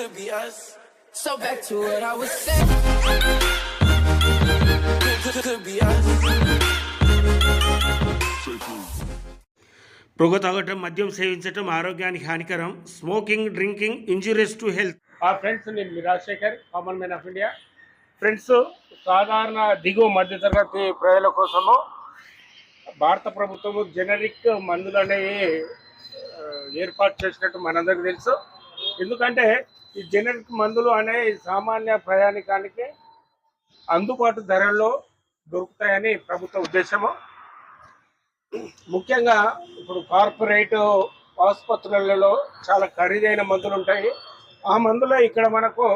could be us. So back to what I was saying. Could, could, could be us. పొగ తాగటం మద్యం సేవించటం ఆరోగ్యానికి హానికరం smoking drinking injurious to health ఆ ఫ్రెండ్స్ నేను మీ Rajasekhar common man of India friends సాధారణ దిగువ మధ్యతరగతి ప్రజల కోసము భారత ప్రభుత్వము జెనరిక్ మందులు అనేవి ఏర్పాటు చేసినట్టు మనందరికీ తెలుసు ఎందుకంటే ఈ జెనరిక్ మందులు అనేవి సామాన్య ప్రయాణికానికి అందుబాటు ధరల్లో దొరుకుతాయని ప్రభుత్వ ఉద్దేశము. ముఖ్యంగా ఇప్పుడు కార్పొరేట్ ఆసుపత్రులలో చాలా ఖరీదైన మందులు ఉంటాయి. ఆ మందులో ఇక్కడ మనకు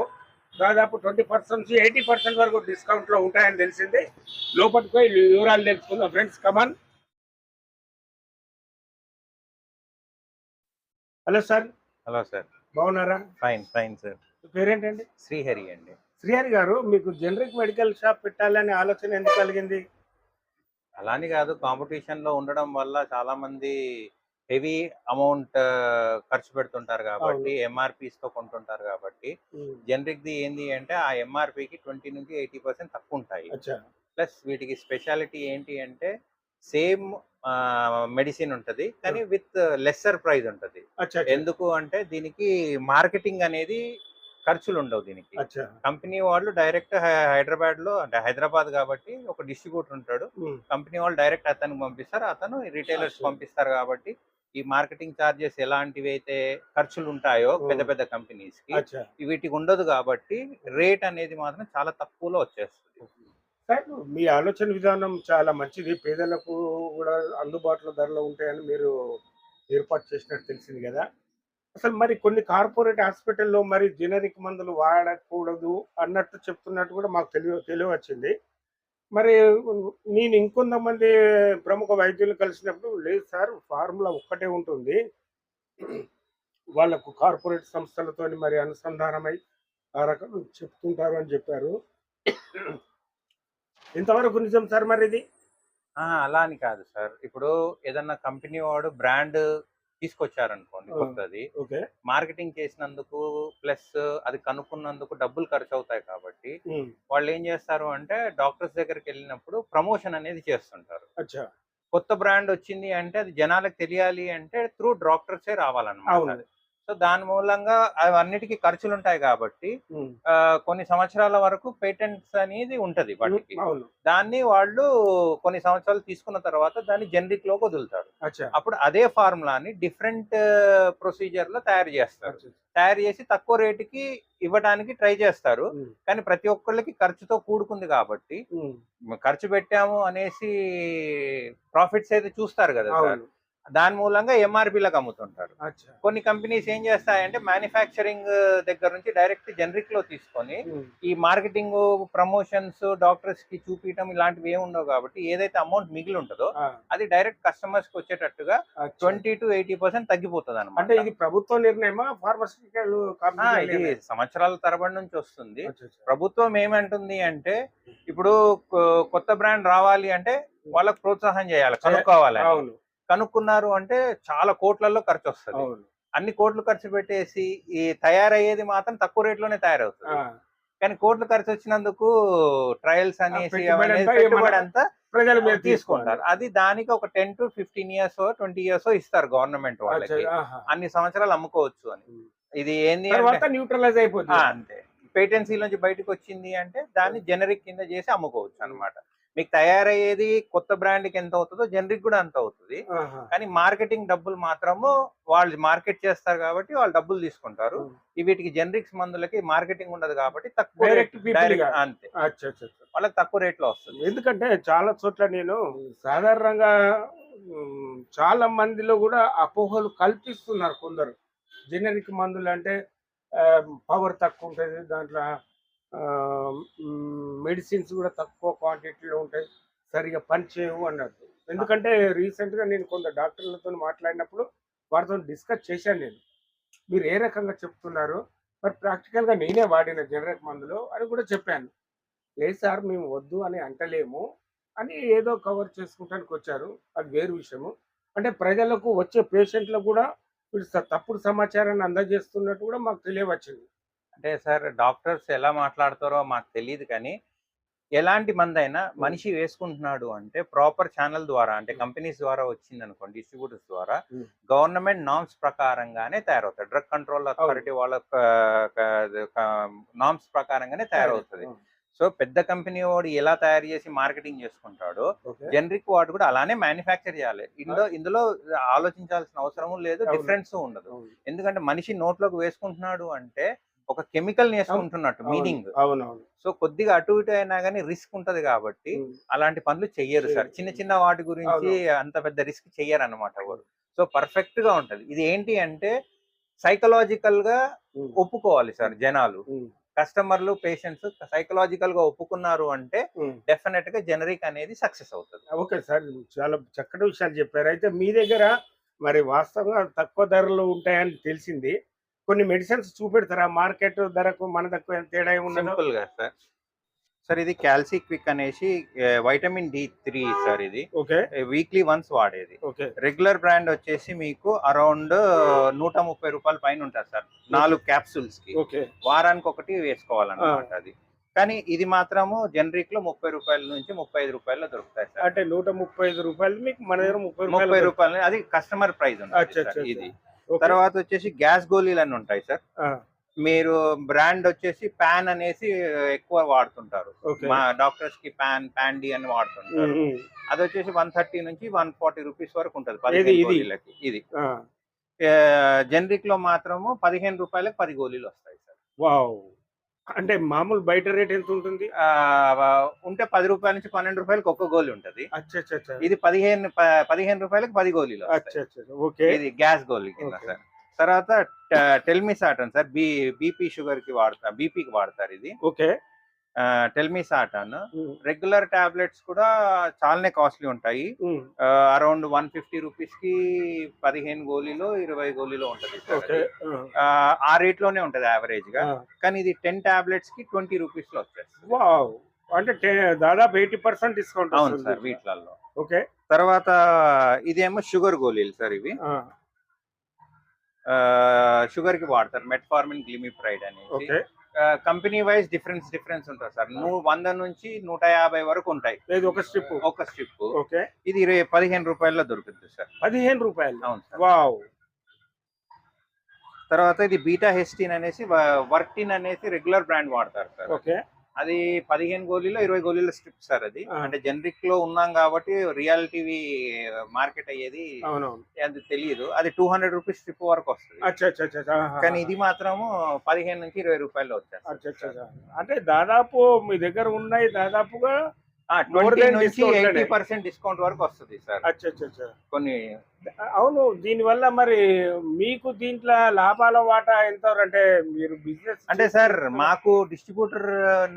దాదాపు ట్వంటీ పర్సెంట్ ఎయిటీ పర్సెంట్ వరకు డిస్కౌంట్లో ఉంటాయని తెలిసింది. లోపలికి పోయి వివరాలు తెలుసుకుందాం friends come on hello sir. Hello sir. బాగున్నారా? Fine fine sir. పేరేంటండి? శ్రీహరి అండి. శ్రీహరి గారు మీకు జనరిక్ మెడికల్ షాప్ పెట్టాలనే ఆలోచన ఎందుకు కలిగింది? అలాని కాదు కాంపిటీషన్లో ఉండడం వల్ల చాలా మంది హెవీ అమౌంట్ ఖర్చు పెడుతుంటారు కాబట్టి ఎంఆర్పీస్తో కొంటుంటారు కాబట్టి జనరిక్ ది ఏంది అంటే ఆ ఎంఆర్పి కి ట్వంటీ నుంచి ఎయిటీ పర్సెంట్ తక్కువ ఉంటాయి. ప్లస్ వీటికి స్పెషాలిటీ ఏంటి అంటే సేమ్ మెడిసిన్ ఉంటది కానీ విత్ లెస్సర్ ప్రైస్ ఉంటది. ఎందుకు అంటే దీనికి మార్కెటింగ్ అనేది ఖర్చులు ఉండవు దీనికి. కంపెనీ వాళ్ళు డైరెక్ట్ హైదరాబాద్లో అంటే హైదరాబాద్ కాబట్టి ఒక డిస్ట్రిబ్యూటర్ ఉంటాడు. కంపెనీ వాళ్ళు డైరెక్ట్ అతనికి పంపిస్తారు అతను రిటైలర్స్. పంపిస్తారు కాబట్టి ఈ మార్కెటింగ్ చార్జెస్ ఎలాంటివి అయితే ఖర్చులు ఉంటాయో. పెద్ద పెద్ద కంపెనీస్కి వీటికి ఉండదు కాబట్టి రేట్ అనేది మాత్రం చాలా తక్కువలో వచ్చేస్తుంది. సార్ మీ ఆలోచన విధానం చాలా మంచిది. పేదలకు కూడా అందుబాటులో ధరలో ఉంటాయని మీరు ఏర్పాటు చేసినట్టు తెలిసింది కదా. అసలు మరి కొన్ని కార్పొరేట్ హాస్పిటల్లో మరి జెనరిక్ మందులు వాడకూడదు అన్నట్టు చెప్తున్నట్టు కూడా మాకు తెలియ తెలియవచ్చింది. మరి నేను ఇంకొంతమంది ప్రముఖ వైద్యులు కలిసినప్పుడు లేదు సార్ ఫార్ములా ఒక్కటే ఉంటుంది. వాళ్ళకు కార్పొరేట్ సంస్థలతో మరి అనుసంధానమై ఆ రకం చెప్తుంటారు అని చెప్పారు. ఇంతవరకు నిజం సార్ మరి ఇది అలా అని కాదు సార్. ఇప్పుడు ఏదన్నా కంపెనీ వాడు బ్రాండ్ తీసుకొచ్చారనుకోండి. కొత్తది. మార్కెటింగ్ చేసినందుకు ప్లస్ అది కనుక్కున్నందుకు డబ్బులు ఖర్చు అవుతాయి కాబట్టి వాళ్ళు ఏం చేస్తారు అంటే డాక్టర్స్ దగ్గరికి వెళ్ళినప్పుడు ప్రమోషన్ అనేది చేస్తుంటారు. కొత్త బ్రాండ్ వచ్చింది అంటే అది జనాలకు తెలియాలి అంటే త్రూ డాక్టర్సే రావాలన్నమాట. సో దాని మూలంగా అవన్నిటికీ ఖర్చులు ఉంటాయి కాబట్టి కొన్ని సంవత్సరాల వరకు పేటెంట్స్ అనేది ఉంటది వాటికి. దాన్ని వాళ్ళు కొన్ని సంవత్సరాలు తీసుకున్న తర్వాత దాన్ని జనరిక్లోకి వదులుతారు అప్పుడు అదే ఫార్ములాని డిఫరెంట్ ప్రొసీజర్లో తయారు చేస్తారు. తయారు చేసి తక్కువ రేటుకి ఇవ్వడానికి ట్రై చేస్తారు. కానీ ప్రతి ఒక్కళ్ళకి ఖర్చుతో కూడుకుంది కాబట్టి ఖర్చు పెట్టాము అనేసి ప్రాఫిట్స్ అయితే చూస్తారు కదా దాని మూలంగా ఎంఆర్పీలకు అమ్ముతుంటారు. కొన్ని కంపెనీస్ ఏం చేస్తాయంటే మ్యానుఫ్యాక్చరింగ్ దగ్గర నుంచి డైరెక్ట్ జనరిక్లో తీసుకొని ఈ మార్కెటింగ్ ప్రమోషన్స్ డాక్టర్స్కి చూపించడం ఇలాంటివి ఏమి ఉండవు కాబట్టి ఏదైతే అమౌంట్ మిగిలి ఉంటుందో అది డైరెక్ట్ కస్టమర్స్కి వచ్చేటట్టుగా. ట్వంటీ టు ఎయిటీ పర్సెంట్ తగ్గిపోతుంది అంటే అనమాట ఇది ప్రభుత్వ నిర్ణయమా ఇది సంవత్సరాల తరబడి నుంచి వస్తుంది. ప్రభుత్వం ఏమంటుంది అంటే ఇప్పుడు కొత్త బ్రాండ్ రావాలి అంటే వాళ్ళకి ప్రోత్సాహం చేయాలి. కనుక్కోవాలి. అవును. కనుక్కున్నారు అంటే చాలా కోట్లలో ఖర్చు వస్తుంది అన్ని కోట్లు ఖర్చు పెట్టేసి ఈ తయారయ్యేది మాత్రం తక్కువ రేట్లోనే తయారవుతుంది. కానీ కోట్లు ఖర్చు వచ్చినందుకు ట్రయల్స్ అనేసి పెట్టుబడి అంతా ప్రజల తీసుకుంటారు. అది దానికి ఒక ten to fifteen years twenty years ఇస్తారు గవర్నమెంట్ వాళ్ళకి. అన్ని సంవత్సరాలు అమ్ముకోవచ్చు అని. ఇది ఏంది న్యూట్రలైజ్ అయిపోతుంది అంతే. పేటెన్సీ నుంచి బయటకు వచ్చింది అంటే దాన్ని జనరిక్ కింద చేసి అమ్ముకోవచ్చు అన్నమాట. మీకు తయారయ్యేది కొత్త బ్రాండ్కి ఎంత అవుతుందో జనరిక్ కూడా అంత అవుతుంది. కానీ మార్కెటింగ్ డబ్బులు మాత్రము వాళ్ళు మార్కెట్ చేస్తారు కాబట్టి వాళ్ళు డబ్బులు తీసుకుంటారు వీటికి జనరిక్స్ మందులకి మార్కెటింగ్ ఉండదు కాబట్టి తక్కువ గా. అంతే. వాళ్ళకి తక్కువ రేట్లో వస్తుంది ఎందుకంటే చాలా చోట్ల నేను సాధారణంగా చాలా మందిలో కూడా అపోహలు కల్పిస్తున్నారు కొందరు జెనరిక్ మందులు అంటే పవర్ తక్కువ ఉంటుంది దాంట్లో మెడిసిన్స్ కూడా తక్కువ క్వాంటిటీలో ఉంటాయి. సరిగా పనిచేయవు అన్నట్టు ఎందుకంటే రీసెంట్గా నేను కొంత డాక్టర్లతో మాట్లాడినప్పుడు వారితో డిస్కస్ చేశాను నేను. మీరు ఏ రకంగా చెప్తున్నారు? మరి ప్రాక్టికల్గా నేనే వాడిన జనరిక్ మందులు అని కూడా చెప్పాను. లేదు సార్ మేము వద్దు అని అంటలేము అని ఏదో కవర్ చేసుకుంటానికి వచ్చారు. అది వేరు విషయము. అంటే ప్రజలకు వచ్చే పేషెంట్లకు కూడా వీళ్ళు స- తప్పుడు సమాచారాన్ని అందజేస్తున్నట్టు కూడా మాకు తెలియవచ్చింది. అంటే సార్ డాక్టర్స్ ఎలా మాట్లాడతారో మాకు తెలియదు కానీ ఎలాంటి మంది అయినా మనిషి వేసుకుంటున్నాడు అంటే ప్రాపర్ ఛానల్ ద్వారా అంటే కంపెనీస్ ద్వారా వచ్చింది అనుకోండి డిస్ట్రిబ్యూటర్స్ ద్వారా. గవర్నమెంట్ నామ్స్ ప్రకారంగానే తయారవుతాయి. డ్రగ్ కంట్రోల్ అథారిటీ వాళ్ళ నామ్స్ ప్రకారంగానే తయారవుతుంది. సో పెద్ద కంపెనీ వాడు ఎలా తయారు చేసి మార్కెటింగ్ చేసుకుంటాడో జనరిక్ వాడు కూడా అలానే మ్యానుఫ్యాక్చర్ చేయాలి. ఇందులో ఇందులో ఆలోచించాల్సిన అవసరం లేదు. డిఫరెన్స్ ఉండదు. ఎందుకంటే మనిషి నోట్లోకి వేసుకుంటున్నాడు అంటే ఒక కెమికల్ వేసుకుంటున్నట్టు మీనింగ్. అవునవును. సో కొద్దిగా అటు ఇటు అయినా కానీ రిస్క్ ఉంటది కాబట్టి అలాంటి పనులు చెయ్యరు సార్. చిన్న చిన్న వాటి గురించి అంత పెద్ద రిస్క్ చెయ్యరు అనమాట వాడు సో పర్ఫెక్ట్గా ఉంటది. ఇది ఏంటి అంటే సైకలాజికల్గా ఒప్పుకోవాలి సార్ జనాలు. కస్టమర్లు పేషెంట్స్ సైకలాజికల్గా ఒప్పుకున్నారు అంటే డెఫినెట్గా జనరిక్ అనేది సక్సెస్ అవుతుంది. Okay sir. చాలా చక్కటి విషయాలు చెప్పారు. అయితే మీ దగ్గర మరి వాస్తవంగా తక్కువ ధరలు ఉంటాయని తెలిసింది. కొన్ని మెడిసిన్స్ చూపెడతారా? మార్కెట్ ధరకు మన తక్కువ తేడా సింపుల్గా సార్. సార్ ఇది క్యాల్సీ క్విక్ అనేసి వైటమిన్ డి త్రీ సార్ ఇది. ఓకే. వీక్లీ వన్స్ వాడేది. ఓకే. రెగ్యులర్ బ్రాండ్ వచ్చేసి మీకు అరౌండ్ నూట ముప్పై రూపాయల పైన ఉంటుంది సార్. నాలుగు క్యాప్సూల్స్కి వారానికి ఒకటి వేసుకోవాలన్నమాట అది. కానీ ఇది మాత్రము జనరిక్లో ముప్పై రూపాయల నుంచి ముప్పై ఐదు రూపాయల్లో దొరుకుతాయి సార్. అంటే నూట ముప్పై ఐదు రూపాయలు మీకు మన దగ్గర ముప్పై ముప్పై రూపాయలు అది కస్టమర్ ప్రైస్ ఉంటుంది సార్ ఇది. తర్వాత వచ్చేసి గ్యాస్ గోళీలు అని ఉంటాయి సార్. మీరు బ్రాండ్ వచ్చేసి ప్యాన్ అనేసి ఎక్కువ వాడుతుంటారు. మా డాక్టర్స్కి ప్యాన్ ప్యాండీ అని వాడుతుంటారు. అది వచ్చేసి వన్ థర్టీ నుంచి వన్ ఫార్టీ రూపీస్ వరకు ఉంటుంది పదిహేను ఇది? గోళీలకి ఇది. ఆ, జనరిక్లో మాత్రము పదిహేను రూపాయలకు పది గోళీలు వస్తాయి సార్. అంటే మామూలు బయట రేట్ ఎంత ఉంటుంది? ఆ, ఉంటే పది రూపాయల నుంచి పన్నెండు రూపాయలకు ఒక్క గోళీ ఉంటది. అచ్చా అచ్చా అచ్చా ఇది పదిహేను ప- పదిహేను రూపాయలకు పది గోళీలు అచ్చా వస్తాయి. అచ్చా ఓకే. ఇది గ్యాస్ గోళీ కింద ఓకే. సార్. తర్వాత telmisartan sir. B BP షుగర్కి వాడతారు బీపీకి వాడతారు ఇది. Okay. Telmisartan. Regular tablets కూడా చాలానే కాస్ట్లీ ఉంటాయి. అరౌండ్ వన్ ఫిఫ్టీ రూపీస్కి పదిహేను గోళీలో ఇరవై గోళీలో ఉంటది. ఆ, రేట్లోనే ఉంటది యావరేజ్గా. కానీ ఇది టెన్ టాబ్లెట్స్కి ట్వంటీ రూపీస్లో వచ్చేస్తుంది. వావ్. అంటే దాదాపు ఎయిటీ పర్సెంట్ డిస్కౌంట్ అవును సార్ వీటిలలో ఓకే. తర్వాత ఇదేమో షుగర్ గోళీలు సార్ ఇవి. షుగర్కి వాడతారు. Metformin glimepiride okay. Company wise difference difference ఉంటుంది సార్. నువ్వు వంద నుంచి నూట యాభై వరకు ఉంటాయి. లేదు ఒక స్ట్రిప్ ఒక స్ట్రిప్ ఓకే. ఇది ఇరవై పదిహేను రూపాయల్లో దొరుకుతుంది సార్. పదిహేను రూపాయలు. అవును సార్. వావ్. తర్వాత ఇది బీటా హెస్టిన్ అనేసి వర్టిన్ అనేసి రెగ్యులర్ బ్రాండ్ వాడతారు సార్. ఓకే. అది పదిహేను గోళీలో ఇరవై గోళీల స్ట్రిప్ సార్ అది. అంటే జనరిక్లో ఉన్నాం కాబట్టి రియల్ టీవీ మార్కెట్ అయ్యేది అది తెలియదు అది టూ హండ్రెడ్ రూపీస్ స్ట్రిప్ వరకు వస్తుంది. కానీ ఇది మాత్రము పదిహేను నుంచి ఇరవై రూపాయలు అచ్చా. అంటే దాదాపు మీ దగ్గర ఉన్నాయి దాదాపుగా ట్వంటీ నుంచి ఎయిటీ. పర్సెంట్ డిస్కౌంట్ వరకు వస్తుంది సార్. అచ్చా కొన్ని అవును దీనివల్ల మరి మీకు దీంట్లో లాభాల వాటా ఎంత అంటే మీరు బిజినెస్ అంటే సార్ మాకు డిస్ట్రిబ్యూటర్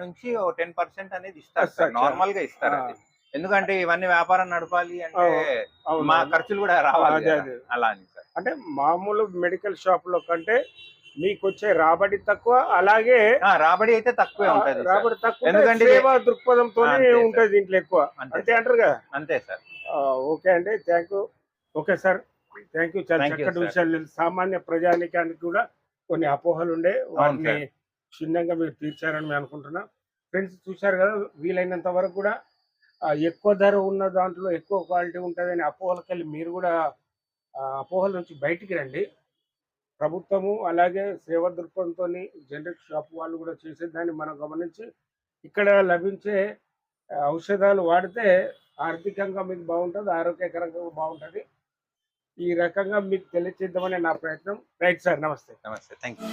నుంచి టెన్ పర్సెంట్ అనేది ఇస్తారు సార్. నార్మల్గా ఇస్తారు ఎందుకంటే ఇవన్నీ వ్యాపారం నడపాలి అంటే మా ఖర్చులు కూడా రావాలి. అలా అని సార్. అంటే మామూలు మెడికల్ షాప్లో కంటే మీకు వచ్చే రాబడి తక్కువ అలాగే రాబడి అయితే తక్కువే ఉంటది. రాబడి తక్కువ ఎందుకంటే సేవా దృక్పథంతో. ఉంటుంది దీంట్లో ఎక్కువ అంతే అంటారు కదా అంతే సార్ ఓకే అండి thank you okay sir thank you చాలా చక్కటి. విషయాలు. సామాన్య ప్రజానికానికి కూడా కొన్ని అపోహలు ఉండే వాటిని. క్షుణ్ణంగా మీరు తీర్చారని మేము అనుకుంటున్నాం ఫ్రెండ్స్ చూశారు కదా వీలైనంత వరకు కూడా ఎక్కువ ధర ఉన్న దాంట్లో ఎక్కువ క్వాలిటీ ఉంటుందని అపోహలకి వెళ్ళి మీరు కూడా అపోహల నుంచి బయటికి రండి ప్రభుత్వము అలాగే సేవ దృక్పథంతో జనరిక్ షాప్ వాళ్ళు కూడా చేసేదాన్ని మనం గమనించి ఇక్కడ లభించే ఔషధాలు వాడితే ఆర్థికంగా మీకు బాగుంటుంది ఆరోగ్యకరంగా బాగుంటుంది. ఈ రకంగా మీకు తెలియచేద్దామనే నా ప్రయత్నం. రైట్ సార్ నమస్తే. నమస్తే థ్యాంక్ యూ